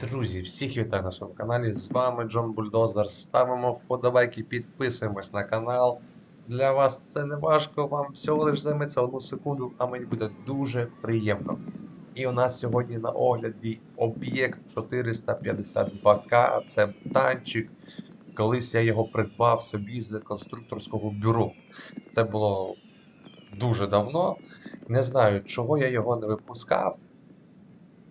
Друзі, всіх вітаю на своєму каналі. З вами Джон Бульдозер. Ставимо вподобайки, підписуємось на канал. Для вас це не важко, вам всього лиш займеться одну секунду, а мені буде дуже приємно. І у нас сьогодні на огляді об'єкт 452К. Це танчик. Колись я його придбав собі з конструкторського бюро. Це було дуже давно. Не знаю, чого я його не випускав.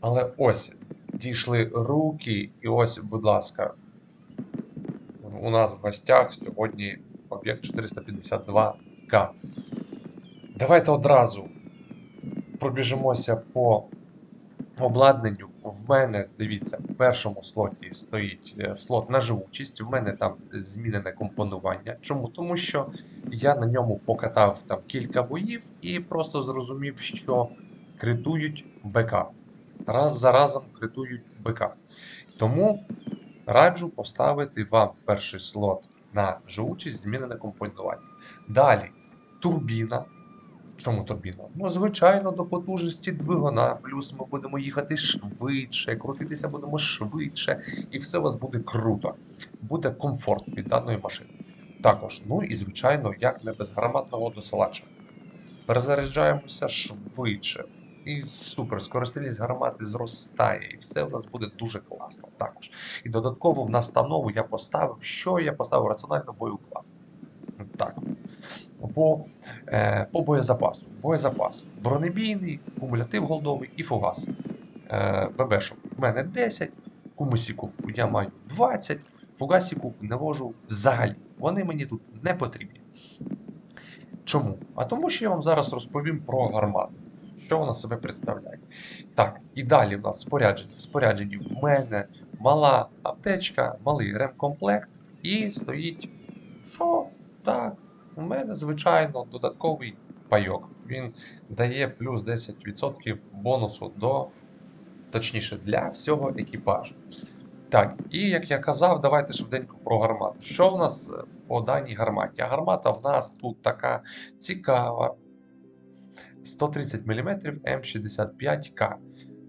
Але ось дійшли руки, і ось, будь ласка, у нас в гостях сьогодні об'єкт 452К. Давайте одразу пробіжимося по обладнанню. В мене, дивіться, в першому слоті стоїть е, слот на живучість. В мене там змінене компонування. Чому? Тому що я на ньому покатав там кілька боїв і просто зрозумів, що критують БК раз за разом критують БК. Тому раджу поставити вам перший слот на живучість змінене компонування. Далі турбіна. Чому турбіна? Ну, звичайно, до потужності двигуна, плюс ми будемо їхати швидше, крутитися будемо швидше, і все у вас буде круто. Буде комфорт від даної машини. Також, ну і звичайно, як не без гарматного досилача. Перезаряджаємося швидше. І супер, скоростильність гармати зростає, і все в нас буде дуже класно також. І додатково в настанову я поставив, що я поставив раціонально боєуклад. Так. По, е, по боєзапасу. Боєзапас. Бронебійний, кумулятив голдовий і фугас. Е, ББшок. У мене 10, кумусіків я маю 20, фугасіків не вожу взагалі. Вони мені тут не потрібні. Чому? А тому що я вам зараз розповім про гармату що вона себе представляє. Так, і далі в нас спорядження. В спорядженні в мене мала аптечка, малий ремкомплект, і стоїть. Що? Так, у мене, звичайно, додатковий пайок. Він дає плюс 10% бонусу до, точніше, для всього екіпажу. Так, і як я казав, давайте швиденько про гармату. Що в нас по даній гарматі? А гармата в нас тут така цікава. 130 мм М65К.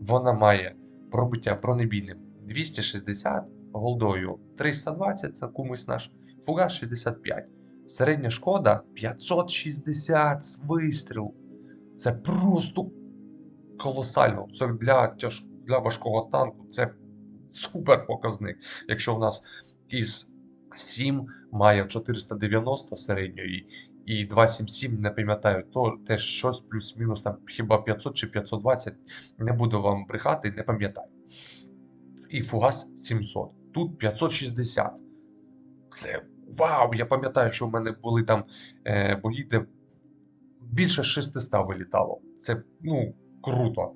Вона має пробиття бронебійним 260, голдою 320, це кумусь наш, фугас 65. Середня шкода 560 з. Це просто колосально. Це для тяж... для важкого танку це супер показник. Якщо в нас із 7 має 490 середньої і 277, не пам'ятаю, то теж щось плюс-мінус там хіба 500 чи 520, не буду вам брехати, не пам'ятаю. І фугас 700. Тут 560. Це вау! Я пам'ятаю, що в мене були там е, бої, де більше 600 вилітало. Це ну, круто.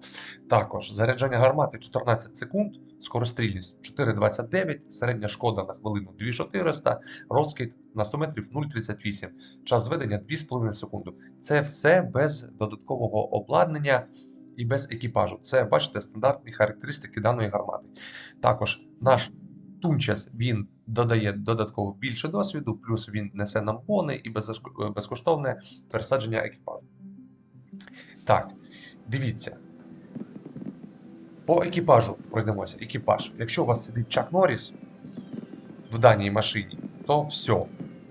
Також заряджання гармати 14 секунд, скорострільність 4,29, середня шкода на хвилину 2400, розкид на 100 метрів 0,38, час зведення 2,5 секунди. Це все без додаткового обладнання і без екіпажу. Це, бачите, стандартні характеристики даної гармати. Також наш Тунчес він додає додатково більше досвіду, плюс він несе нам бони і безкоштовне пересадження екіпажу. Так, дивіться. По екіпажу пройдемося. Екіпаж. Якщо у вас сидить Чак Норріс в даній машині, то все.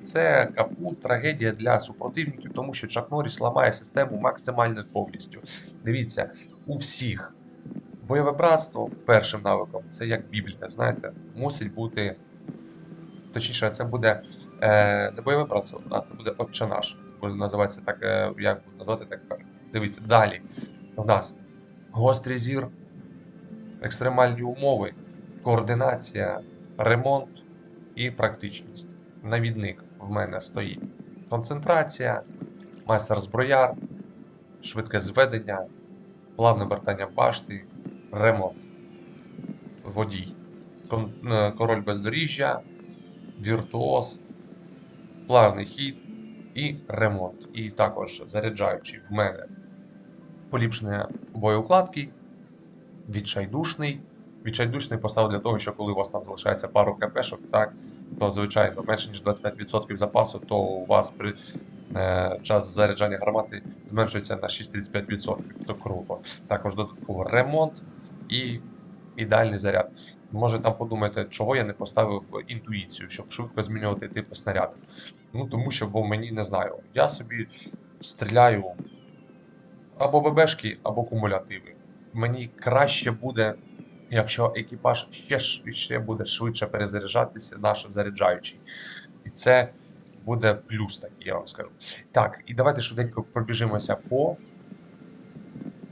Це капут, трагедія для супротивників, тому що Чак Норріс ламає систему максимально повністю. Дивіться, у всіх бойове братство першим навиком це як Біблія, знаєте, мусить бути. Точніше, це буде е, не бойове братство, а це буде Отче. Буде називатися так, е, як буду назвати так. Дивіться, далі. В нас гострий зір, екстремальні умови, координація, ремонт і практичність. Навідник в мене стоїть. Концентрація, майстер зброяр, швидке зведення, плавне бертання башти, ремонт, водій, е, король бездоріжжя, віртуоз, плавний хід і ремонт. І також заряджаючий в мене поліпшення боєукладки, відчайдушний. Відчайдушний постав для того, що коли у вас там залишається пару хпшок, так, то звичайно менше ніж 25% запасу, то у вас при е, час заряджання гармати зменшується на 6-35%. То круто. Також додатково ремонт і ідеальний заряд. Може там подумаєте, чого я не поставив інтуїцію, щоб швидко змінювати типи снаряду. Ну тому що, бо мені не знаю, я собі стріляю або ББшки, або кумулятиви. Мені краще буде, якщо екіпаж ще, ще буде швидше перезаряджатися, наш заряджаючий. І це буде плюс такий, я вам скажу. Так, і давайте швиденько пробіжимося по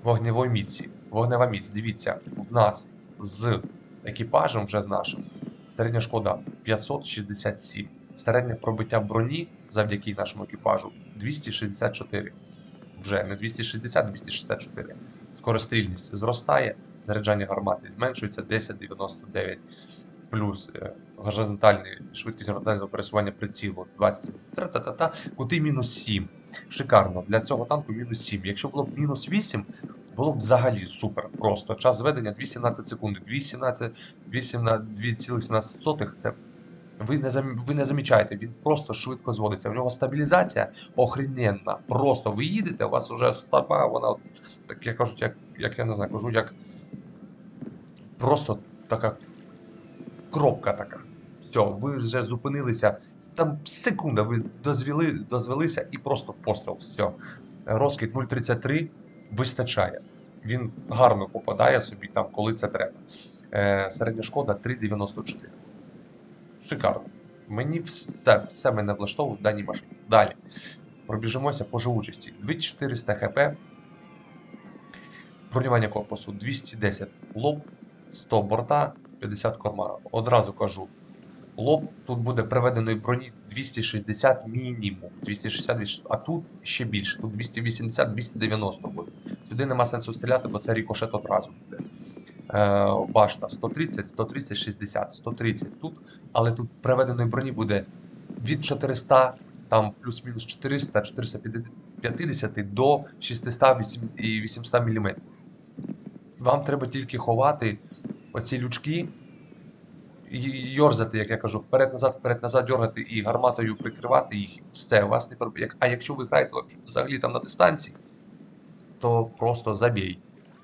вогневій міці. Вогнева міць, дивіться, в нас з екіпажем вже з нашим середня шкода 567. Середнє пробиття броні завдяки нашому екіпажу 264. Вже не 260, 264. Скорострільність зростає, заряджання гармати зменшується 1099. Плюс е, горизонтальний швидкість горизонтального пересування прицілу 20. Та-та-та-та. Кути мінус 7. Шикарно. Для цього танку мінус 7. Якщо було б мінус 8, було б взагалі супер. Просто час зведення 217 секунд. 217, 2,17 це ви не, ви не замічаєте, він просто швидко зводиться. У нього стабілізація охрененна. Просто ви їдете, у вас вже стопа, вона, так я кажу, як, як я не знаю, кажу, як просто така кропка така. Все, ви вже зупинилися. Там секунда, ви дозвели, дозвелися і просто постріл. Все. Розкид 0,33 вистачає. Він гарно попадає собі там, коли це треба. Е, середня шкода 3,94. Шикарно. Мені все, все мене влаштовує в даній машині. Далі. Пробіжимося по живучості. 2400 хп. Бронювання корпусу 210 лоб, 100 борта, 50 корма. Одразу кажу. Лоб тут буде приведеної броні 260 мінімум. 260, 260, а тут ще більше. Тут 280-290 буде. Сюди нема сенсу стріляти, бо це рікошет одразу буде. Е, башта 130, 130, 60, 130 тут, але тут приведеної броні буде від 400, там плюс-мінус 400, 450 до 600 і 800 мм. Вам треба тільки ховати оці лючки йорзати, як я кажу, вперед-назад, вперед-назад дергати і гарматою прикривати їх. Все, у вас не А якщо ви граєте взагалі там на дистанції, то просто забій.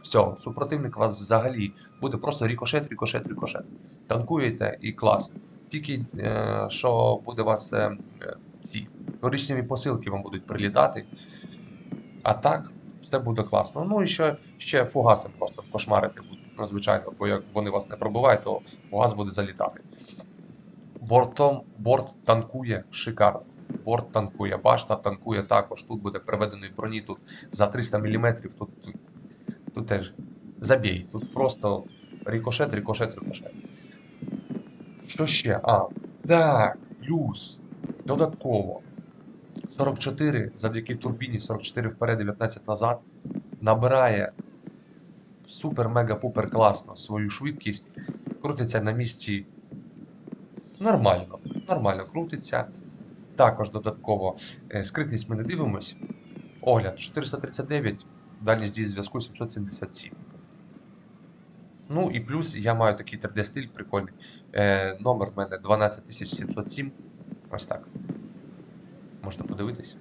Все, супротивник вас взагалі буде просто рікошет, рікошет, рікошет. Танкуєте і клас. Тільки е, що буде вас е, ці коричневі посилки вам будуть прилітати. А так, все буде класно. Ну і ще, ще фугасом просто кошмарити будуть. Ну, звичайно, бо як вони вас не пробивають, то фугас буде залітати. Бортом борт танкує шикарно. Борт танкує, башта танкує також. Тут буде приведений броні тут за 300 мм. Тут теж забій. Тут просто рикошет, рикошет, рикошет. Що ще? А, так, плюс. Додатково. 44 завдяки турбіні, 44 вперед, 19 назад. Набирає супер-мега-пупер класно свою швидкість. Крутиться на місці нормально. Нормально крутиться. Також додатково е, скритність ми не дивимось. Огляд 439, дальність дії зв'язку 777. Ну і плюс я маю такий 3D стиль прикольний. Е, номер в мене 12707. Ось так. Можна подивитись.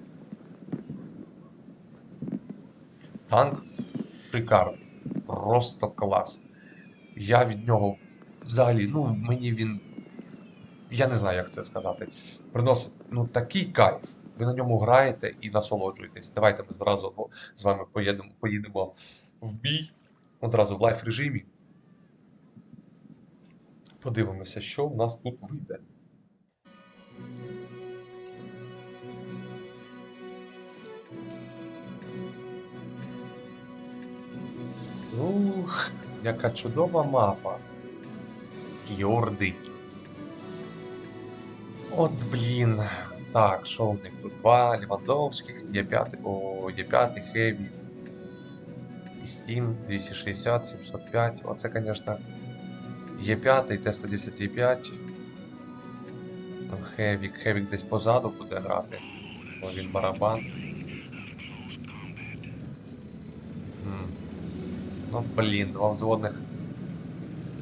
Танк шикарний. Просто клас. Я від нього взагалі, ну, мені він. Я не знаю, як це сказати. Приносить ну, такий кайф. Ви на ньому граєте і насолоджуєтесь. Давайте ми зразу з вами поїдемо, поїдемо в бій. Одразу в лайф режимі. Подивимося, що в нас тут вийде. Ух, яка чудова мапа. Фьорди. От блін. Так, що у них тут? Два Лівандовських, є 5, о, є 5 Хеві. І Steam 260, 705. Оце, звісно, є 5, Т-110 є 5. Хевік, Хевік десь позаду буде грати. Бо він барабан. Ну, блін, два взводних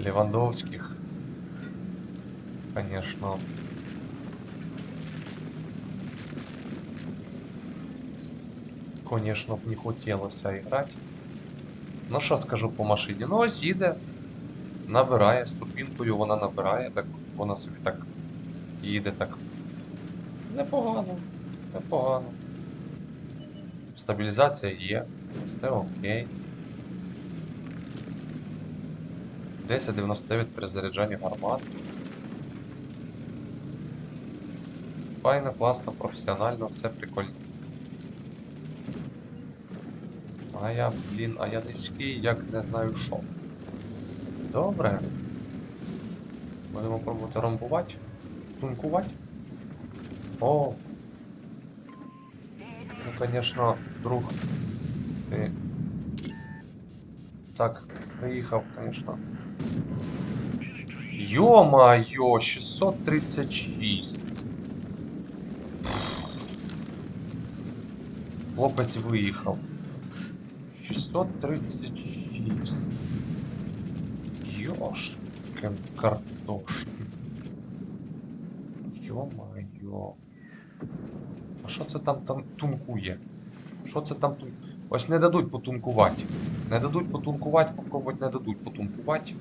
Левандовських. Конечно. Конечно, б не хотілося грати. Ну що скажу по машині? Ну ось їде. Набирає з турбінкою, вона набирає, так вона собі так їде так. Непогано, непогано. Стабілізація є, все окей. 10.99 при заряджанні гармат. Файно, класно, професіонально, все прикольно. А я, блін, а я низький, як не знаю що. Добре. Будемо пробувати ромбувати. Тункувати. О. Ну, конечно, друг. Ти. Так, приїхав, конечно. Ё-моё, 636. Хлопець виїхав. 636. Ёшкин картошки. Ё-моё. А що це там там тункує? Що це там тун... Ось не дадуть потункувати. Не дадуть потункувати, попробувати не дадуть потункувати.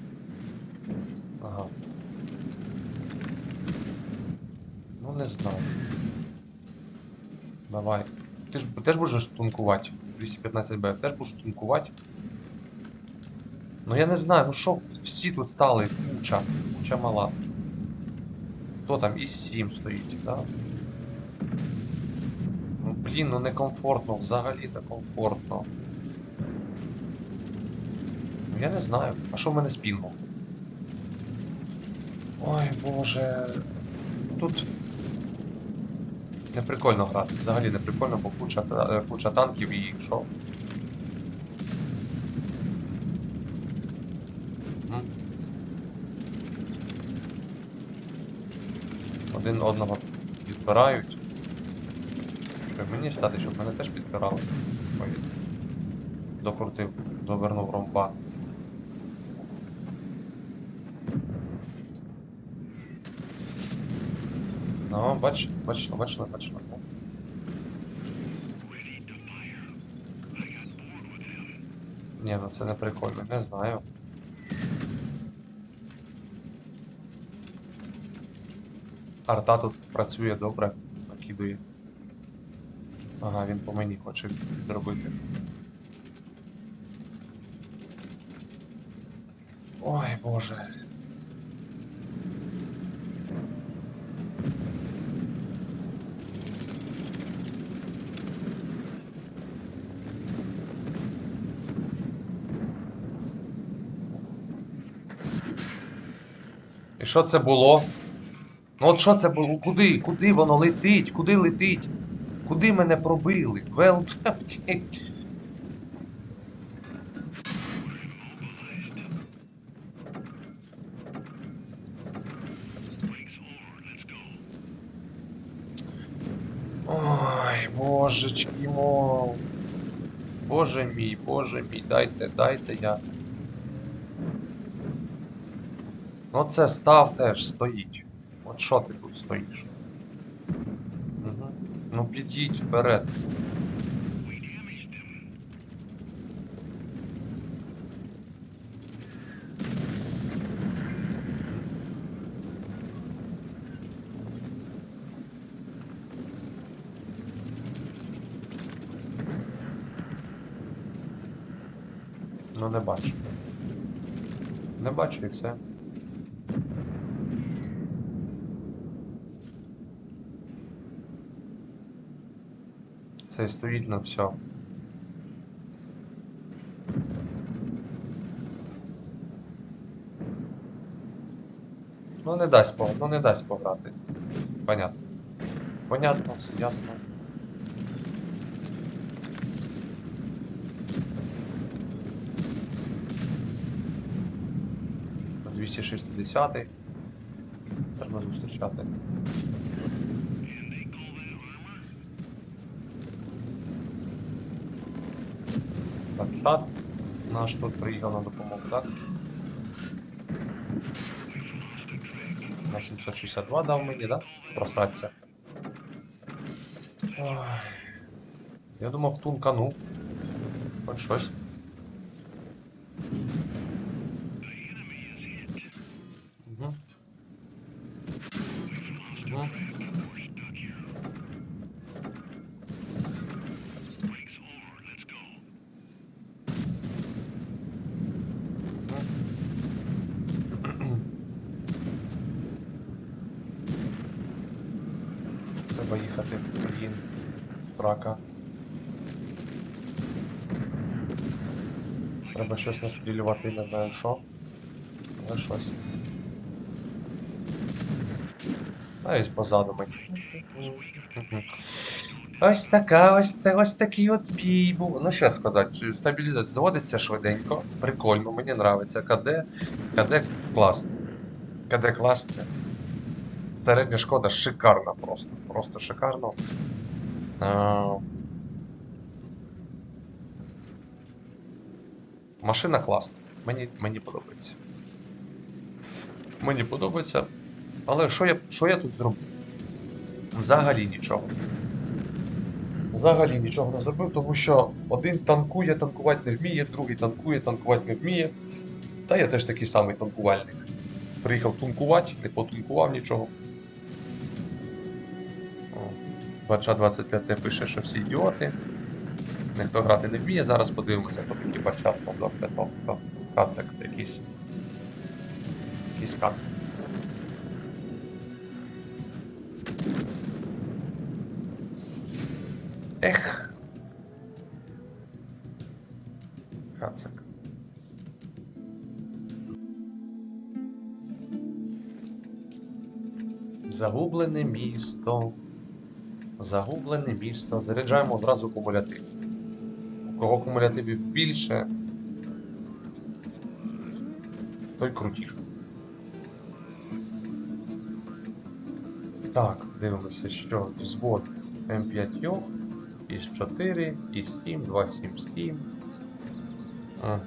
Ага. Ну не знаю. Давай. Ти ж теж будеш тункувати? 215Б, теж будеш тункувати? Ну я не знаю, ну що всі тут стали, куча, куча мала. Хто там? І 7 стоїть, да? Ну блін, ну некомфортно, взагалі некомфортно. Ну я не знаю. А що в мене з? Ой, боже. Тут не прикольно грати. Взагалі не прикольно, бо куча, е, куча танків і що? Один одного підбирають. Що мені стати, щоб мене теж підбирали? Докрутив, довернув ромба. Ну, бач, бачно, бачно, бачно. Ні, ну це не прикольно, не знаю. Арта тут працює добре, накидує. Ага, він по мені хоче зробити. Ой, боже. Що це було? Ну от що це було? Куди? Куди воно летить? Куди летить? Куди мене пробили? Вел... Ой, божечки мов. Боже мій, боже мій, дайте, дайте я. Ну це став теж стоїть. От що ти тут стоїш? Ну підіть вперед. Ну не бачу. Не бачу і все. Це стоїть на все. Ну не дасть ну не дасть пограти. Понятно. Понятно, все ясно. На 260 Треба зустрічати. Так. Наш тут приїхав на допомогу, так? На 762 дав мені, так? Просраться. Ой. Я думав тункану. Хоч щось. Треба їхати. Блін. Срака. Треба щось настрілювати, не знаю що. Але щось. А ось позаду мені. Ось така, ось, та- ось такий от бій був. Ну що сказати, стабілізація заводиться швиденько, прикольно, мені нравиться. КД, КД класно. КД класне. Середня шкода шикарна просто. Просто шикарно. Машина класна. Мені, мені подобається. Мені подобається. Але що я, що я тут зробив? Взагалі нічого. Взагалі нічого не зробив, тому що один танкує, танкувати не вміє, другий танкує, танкувати не вміє. Та я теж такий самий танкувальник. Приїхав тункувати, не потункував нічого. Бача 25 пише, що всі ідіоти. Ніхто грати не вміє. Зараз подивимося, хто там 25 хто кацик якийсь. Якийсь кацик. Ех. Кацик. Загублене місто. Загублене місто. Заряджаємо одразу кумулятив. У кого кумулятивів більше, той крутіше. Так, дивимося, що взвод М5 із 4, із 7, 2, 7, 7. Ага.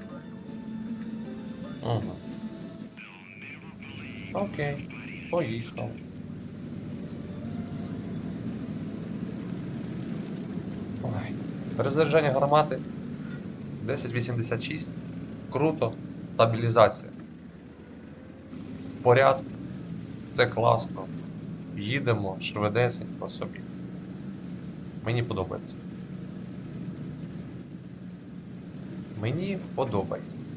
Ага. Окей, поїхав. Ой. Перезаряджання гармати 1086. Круто. Стабілізація. В порядку. Все класно. Їдемо швидесенько собі. Мені подобається. Мені подобається.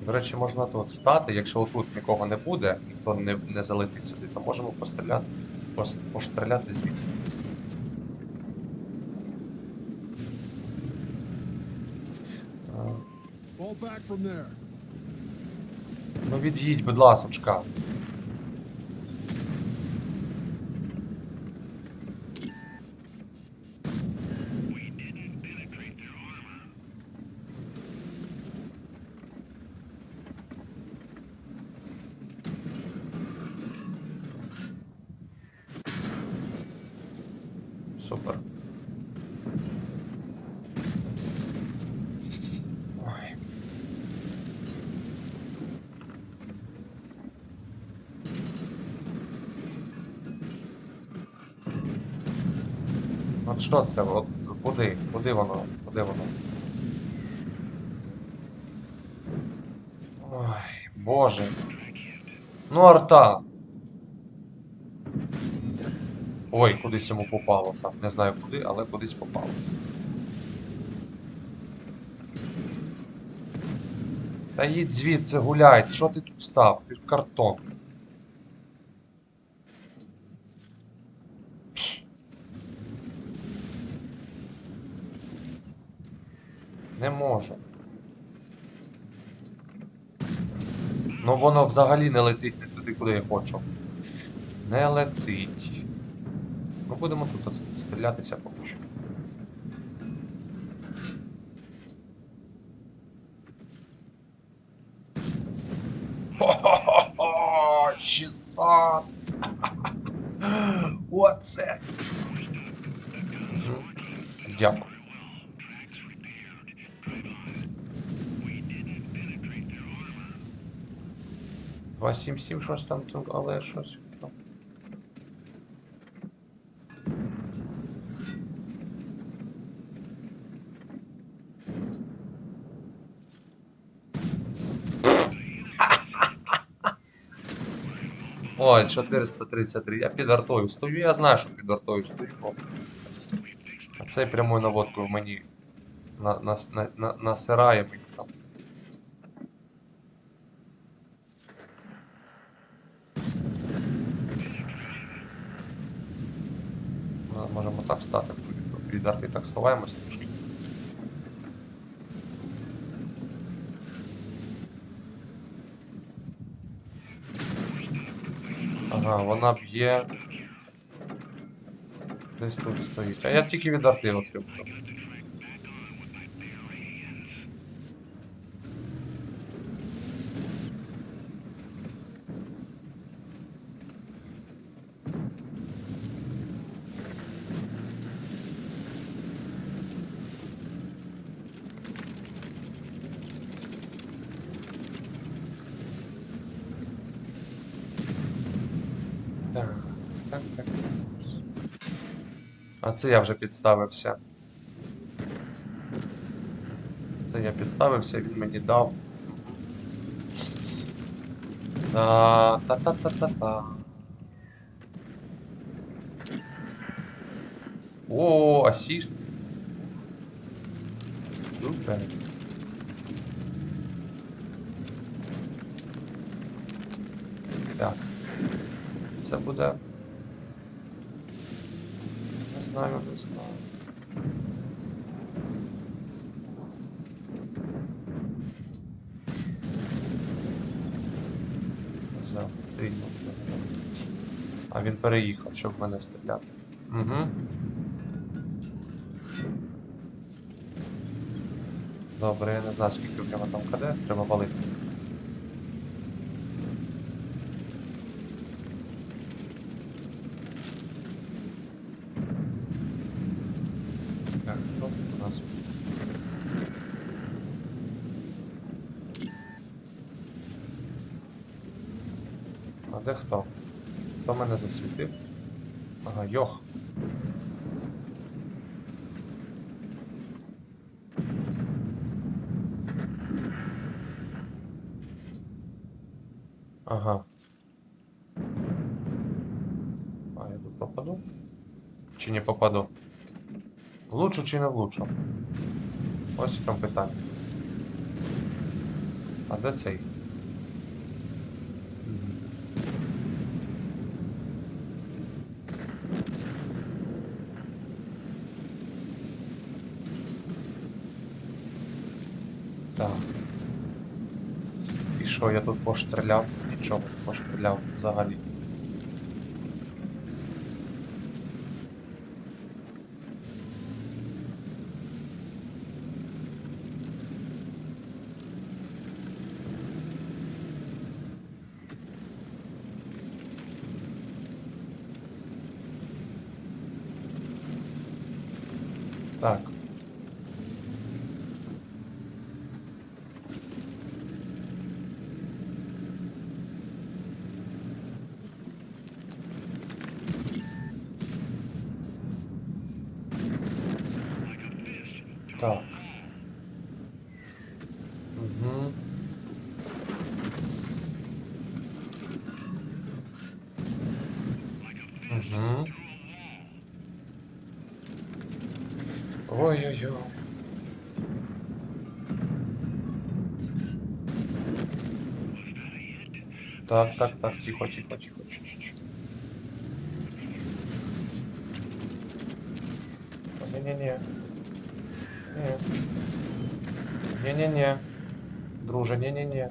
До речі, можна тут стати, якщо отут нікого не буде, ніхто не, не залетить сюди, то можемо постріляти, пос- постріляти звідти. Ну від'їдь, будь ласочка. Супер. Ой. От що це? От куди? Куди воно? Куди воно? Ой, боже. Ну, арта. Ой, кудись йому попало там. Не знаю куди, але кудись попало. Та їдь звідси гуляй, що ти тут став? Ж картон. Не можу. Ну воно взагалі не летить не туди, куди я хочу. Не летить. Ми будемо тут стрілятися поки що. Хо-хо-хо! 600! Оце! Дякую. Два сім сім, щось там, але щось. ну. Ой, 433. Я під артою стою, я знаю, що під артою стою. О. А цей прямою наводкою мені на, на, на, на, насирає мені так сховаємось трошки. Ага, вона б'є. Десь тут стоїть. А я тільки від арти отримав. Це я вже підставився. Це я підставився, він мені дав. Та та та та та та. О, асіст. Супер. Так. Це буде. Знаю, не знаю. Взяв, стрільнув. А він переїхав, щоб мене стріляти. Угу. Добре, я не знаю, скільки в нього там КД, треба валити. Так, що у нас? А де хто? Хто мене засвітив? Ага, йох. Ага. А я тут попаду? Чи не попаду? Влучу чи не влучу? Ось в питання. А де цей? Так. І що, я тут поштріляв? Нічого, не поштріляв взагалі. Ой-ой-ой. Так, так, так, тихо, тихо, тихо. Чуть-чуть. Не-не-не. Не. Не-не-не. Друже, не-не-не.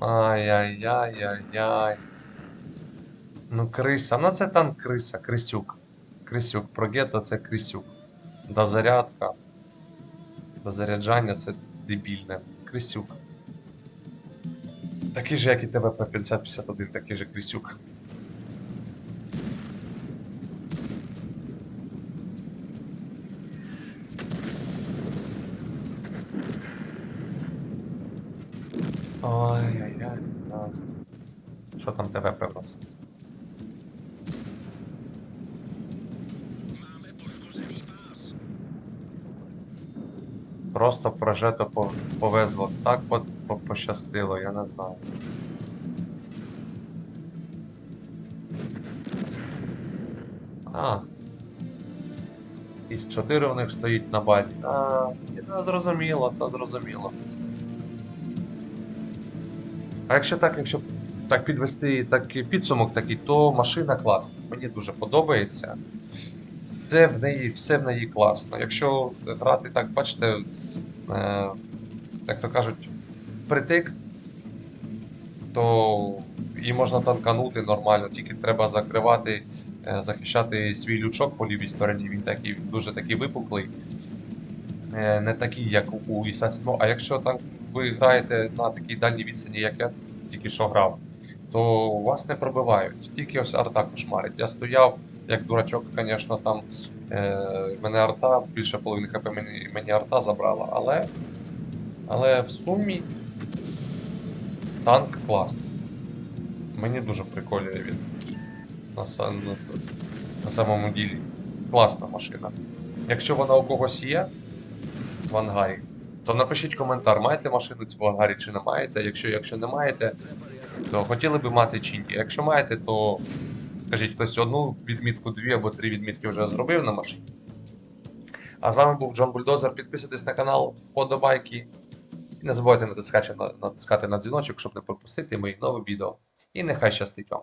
Ай-яй-яй-яй-яй. Ну, криса. Ну це танк криса, крисюк. Крисюк. Про гетто це крисюк. Дозарядка. Дозаряджання це дебільне. Крисюк. Такий же, як і ТВП 5051, такий же Крисюк. Що там ТВП в нас? Просто прожето по- повезло. Так по- по- пощастило, я не знаю. А. Із чотири у них стоїть на базі. А, ну, зрозуміло, то зрозуміло. А якщо так, якщо так підвести такий підсумок такий, то машина класна. Мені дуже подобається. Все в неї, все в неї класно. Якщо грати так, бачите, е, як то кажуть, притик, то і можна танканути нормально, тільки треба закривати, е, захищати свій лючок по лівій стороні. Він такий дуже такий випуклий. Е, Не такий, як у- 7, а якщо там ви граєте на такій дальній відстані, як я тільки що грав, то вас не пробивають. Тільки ось арта кошмарить. Я стояв, як дурачок, звісно, там е, мене арта, більше половини хп мені, мені арта забрала, але, але в сумі танк класний. Мені дуже приколює він. На, на, на самому ділі. Класна машина. Якщо вона у когось є в ангарі, то напишіть коментар, маєте машину цю в ангарі чи не маєте. Якщо, якщо не маєте, то хотіли би мати чи ні. Якщо маєте, то скажіть хтось одну відмітку, дві або три відмітки вже зробив на машині. А з вами був Джон Бульдозер. Підписуйтесь на канал, вподобайки. І не забувайте натискати на, натискати на дзвіночок, щоб не пропустити мої нові відео. І нехай щастить вам!